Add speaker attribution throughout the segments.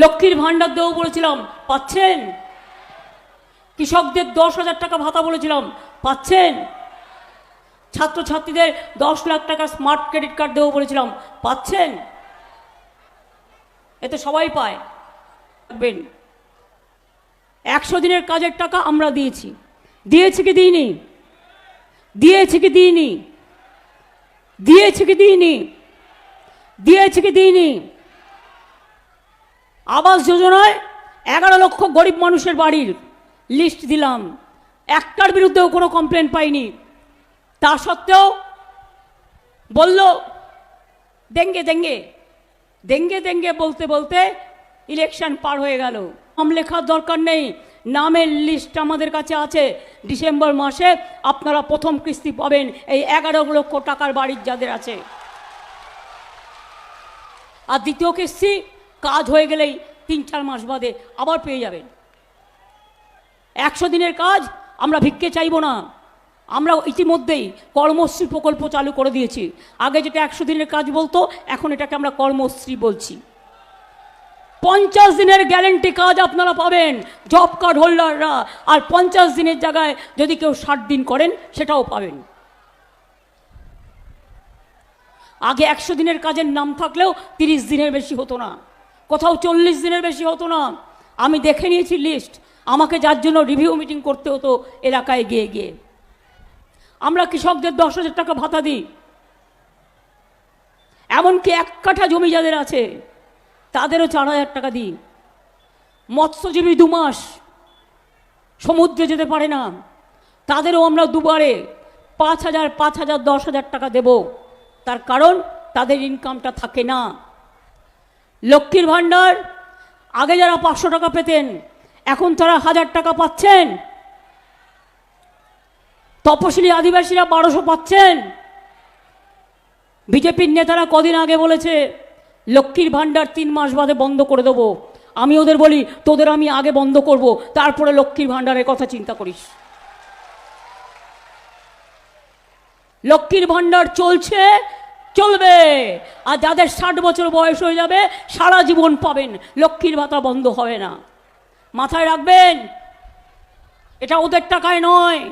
Speaker 1: লক্ষ্মীর ভাণ্ডার দেবো বলেছিলাম, পাচ্ছেন? কৃষকদের দশ হাজার টাকা ভাতা বলেছিলাম, পাচ্ছেন? ছাত্রছাত্রীদের দশ লাখ টাকা স্মার্ট ক্রেডিট কার্ড দেবো বলেছিলাম, পাচ্ছেন? এতে সবাই পায়। দেখবেন, একশো দিনের কাজের টাকা আমরা দিয়েছি। দিয়েছি কি দিইনি? দিয়েছি কি দিইনি? দিয়েছি কি দিইনি? দিয়েছি কি দিইনি? আবাস যোজনায় এগারো লক্ষ গরিব মানুষের বাড়ির লিস্ট দিলাম। একটার বিরুদ্ধেও কোনো কমপ্লেন পাইনি। তা সত্ত্বেও বলল, দেঙ্গে দেঙ্গে দেঙ্গে দেঙ্গে বলতে বলতে ইলেকশন পার হয়ে গেল। নাম লেখার দরকার নেই। নামের লিস্ট আমাদের কাছে আছে। ডিসেম্বর মাসে আপনারা প্রথম কিস্তি পাবেন এই এগারো লক্ষ টাকার বাড়ির যাদের আছে। আর দ্বিতীয় কিস্তি কাজ হয়ে গেলেই তিন চার মাস বাদে আবার পেয়ে যাবেন। একশো দিনের কাজ আমরা ভিক্ষে চাইব না। আমরা ইতিমধ্যেই কর্মশ্রী প্রকল্প চালু করে দিয়েছি। আগে যেটা একশো দিনের কাজ বলতো, এখন এটাকে আমরা কর্মশ্রী বলছি। পঞ্চাশ দিনের গ্যারেন্টি কাজ আপনারা পাবেন জব কার্ড হোল্ডাররা। আর পঞ্চাশ দিনের জায়গায় যদি কেউ ষাট দিন করেন, সেটাও পাবেন। আগে একশো দিনের কাজের নাম থাকলেও তিরিশ দিনের বেশি হতো না। কোথাও চল্লিশ দিনের বেশি হতো না। আমি দেখে নিয়েছি লিস্ট আমাকে যার জন্য রিভিউ মিটিং করতে হতো এলাকায় গিয়ে গিয়ে। আমরা কৃষকদের দশ হাজার টাকা ভাতা দিই। এমনকি এক কাঠা জমি যাদের আছে, তাদেরও চার হাজার টাকা দিই। মৎস্যজীবী দু মাস সমুদ্রে যেতে পারে না। তাদেরও আমরা দুবারে পাঁচ হাজার পাঁচ হাজার, দশ হাজার টাকা দেব। তার কারণ তাদের ইনকামটা থাকে না। লক্ষ্মীর ভাণ্ডার, আগে যারা পাঁচশো টাকা পেতেন, এখন তারা হাজার টাকা পাচ্ছেন। তপশিলি আদিবাসীরা বারোশো পাচ্ছেন। বিজেপির নেতারা কদিন আগে বলেছে, লক্ষ্মীর ভাণ্ডার তিন মাস বাদে বন্ধ করে দেবো। আমি ওদের বলি, তোদের আমি আগে বন্ধ করব, তারপরে লক্ষ্মীর ভাণ্ডারের কথা চিন্তা করিস। লক্ষ্মীর ভাণ্ডার চলছে চলবে। আর যাদের ষাট বছর বয়স হয়ে যাবে, সারা জীবন পাবেন। লক্ষ্মীর ভাতা বন্ধ হবে না। মাথায় রাখবেন, এটা ওদের টাকায় নয়,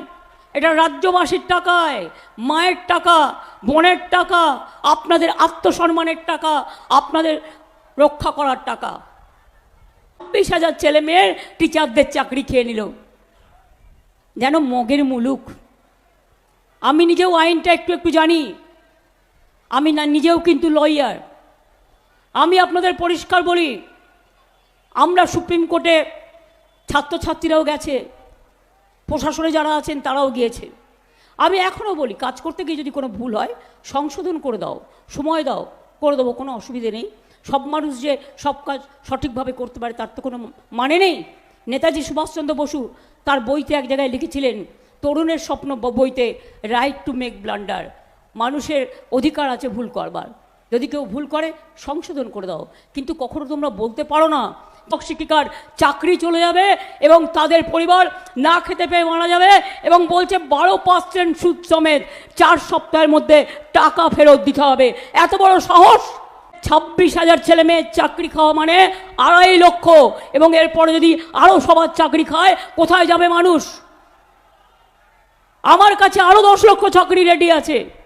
Speaker 1: এটা রাজ্যবাসীর টাকায়, মায়ের টাকা, বোনের টাকা, আপনাদের আত্মসম্মানের টাকা, আপনাদের রক্ষা করার টাকা। বিশ হাজার ছেলে মেয়ের টিচারদের চাকরি খেয়ে নিল। যেন মগের মুলুক। আমি নিজেও আইনটা একটু একটু জানি। আমি না নিজেও কিন্তু লয়ার আমি আপনাদের পরিষ্কার বলি, আমরা সুপ্রিম কোর্টে ছাত্রছাত্রীরাও গেছে, প্রশাসনে যারা আছেন তারাও গিয়েছে। আমি এখনও বলি, কাজ করতে গিয়ে যদি কোনো ভুল হয়, সংশোধন করে দাও, সময় দাও, করে দেবো, কোনো অসুবিধে নেই। সব মানুষ যে সব কাজ সঠিকভাবে করতে পারে, তার তো কোনো মানে নেই। নেতাজি সুভাষচন্দ্র বসু তার বইতে এক জায়গায় লিখেছিলেন, তরুণের স্বপ্ন বইতে রাইট টু মেক ব্লান্ডার মানুষের অধিকার আছে ভুল করবার। যদি কেউ ভুল করে, সংশোধন করে দাও। কিন্তু কখনো তোমরা বলতে পারো না শিক্ষিকার চাকরি চলে যাবে এবং তাদের পরিবার না খেতে পেয়ে মারা যাবে এবং বলছে, বারো পার্সেন্ট সুদ সমেত চার সপ্তাহের মধ্যে টাকা ফেরত দিতে হবে। এত বড় সাহস! ছাব্বিশ হাজার ছেলে মেয়ের চাকরি খাওয়া মানে আড়াই লক্ষ। এবং এরপরে যদি আরও সবার চাকরি খায়, কোথায় যাবে মানুষ? আমার কাছে আরও দশ লক্ষ চাকরি রেডি আছে।